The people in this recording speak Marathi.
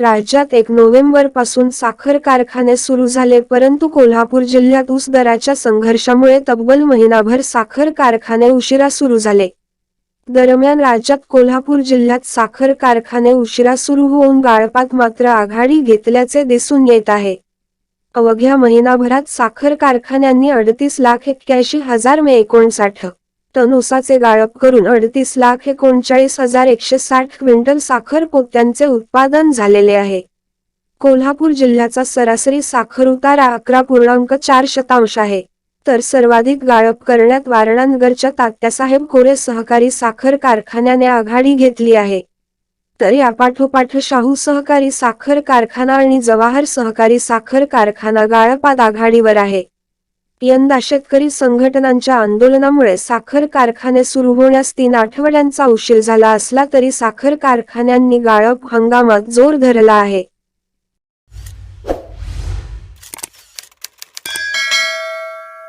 राज्यात एक नोव्हेंबरपासून साखर कारखाने सुरू झाले परंतु कोल्हापूर जिल्ह्यात ऊस दराच्या संघर्षामुळे तब्बल महिनाभर साखर कारखाने उशिरा सुरू झाले. दरम्यान राज्यात कोल्हापूर जिल्ह्यात साखर कारखाने उशिरा सुरू होऊन गाळपात मात्र आघाडी घेतल्याचे दिसून येत आहे. अवघ्या महिनाभरात साखर कारखान्यांनी अडतीस लाख एक्क्याऐंशी हजार मे एकोणसाठ टन ऊसाचे गाळप करून अडतीस लाख एकोणचाळीस हजार एकशे साठ क्विंटल साखर पोत्यांचे उत्पादन झालेले आहे. कोल्हापूर जिल्ह्याचा सरासरी साखर उतारा अकरा पूर्णांक चार शतांश आहे. तर सर्वाधिक गाळप करण्यात वारणानगरच्या तात्यासाहेब कोरे सहकारी साखर कारखान्याने आघाडी घेतली आहे. तर यापाठोपाठ शाहू सहकारी साखर कारखाना आणि जवाहर सहकारी साखर कारखाना गाळपात आघाडीवर आहे. यंदा शेतकरी संघटनांच्या आंदोलनामुळे साखर कारखाने सुरू होण्यास तीन आठवड्यांचा उशीर झाला असला तरी साखर कारखान्यांनी गाळप हंगामात जोर धरला आहे.